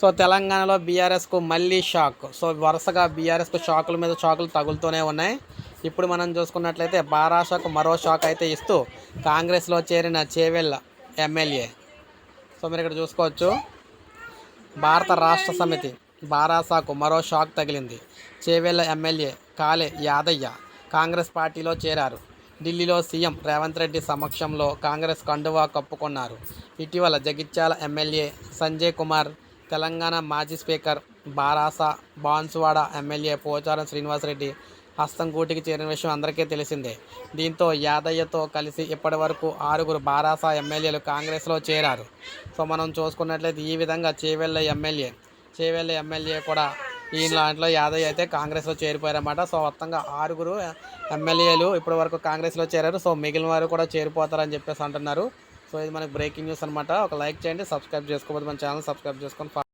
So తెలంగాణలో బీఆర్ఎస్కు మళ్ళీ షాక్. సో వరుసగా బీఆర్ఎస్కు షాకుల మీద షాకులు తగులుతూనే ఉన్నాయి. ఇప్పుడు మనం చూసుకున్నట్లయితే బారాషాకు మరో షాక్ అయితే ఇస్తూ కాంగ్రెస్లో చేరిన చేవెళ్ళ ఎమ్మెల్యే. సో మీరు ఇక్కడ చూసుకోవచ్చు. భారత రాష్ట్ర సమితి బారాసాకు మరో షాక్ తగిలింది. చేవెళ్ళ ఎమ్మెల్యే కాలే యాదయ్య కాంగ్రెస్ పార్టీలో చేరారు. ఢిల్లీలో సీఎం రేవంత్ రెడ్డి సమక్షంలో కాంగ్రెస్ కండువా కప్పుకున్నారు. ఇటీవల జగిత్యాల ఎమ్మెల్యే సంజయ్ కుమార్ తెలంగాణ మాజీ స్పీకర్ బారాస బాన్సువాడ ఎమ్మెల్యే పోచారం శ్రీనివాసరెడ్డి హస్తంకూటికి చేరిన విషయం అందరికీ తెలిసిందే. దీంతో యాదయ్యతో కలిసి ఇప్పటి వరకు ఆరుగురు బారాస ఎమ్మెల్యేలు కాంగ్రెస్లో చేరారు. సో మనం చూసుకున్నట్లయితే ఈ విధంగా చేవెళ్ళ ఎమ్మెల్యే చేవెళ్ళ ఎమ్మెల్యే కూడా ఈ దాంట్లో యాదయ్య అయితే కాంగ్రెస్లో చేరిపోయారన్నమాట. సో మొత్తంగా ఆరుగురు ఎమ్మెల్యేలు ఇప్పటి వరకు కాంగ్రెస్లో చేరారు. సో మిగిలిన వారు కూడా చేరిపోతారని చెప్పేసి అంటున్నారు. సో ఇది మనకి బ్రేకింగ్ న్యూస్ అనమాట ఒక లైక్ చేయండి సబ్స్క్రైబ్ చేసుకోవద్దు మన ఛానల్ సబ్స్క్రైబ్ చేసుకొని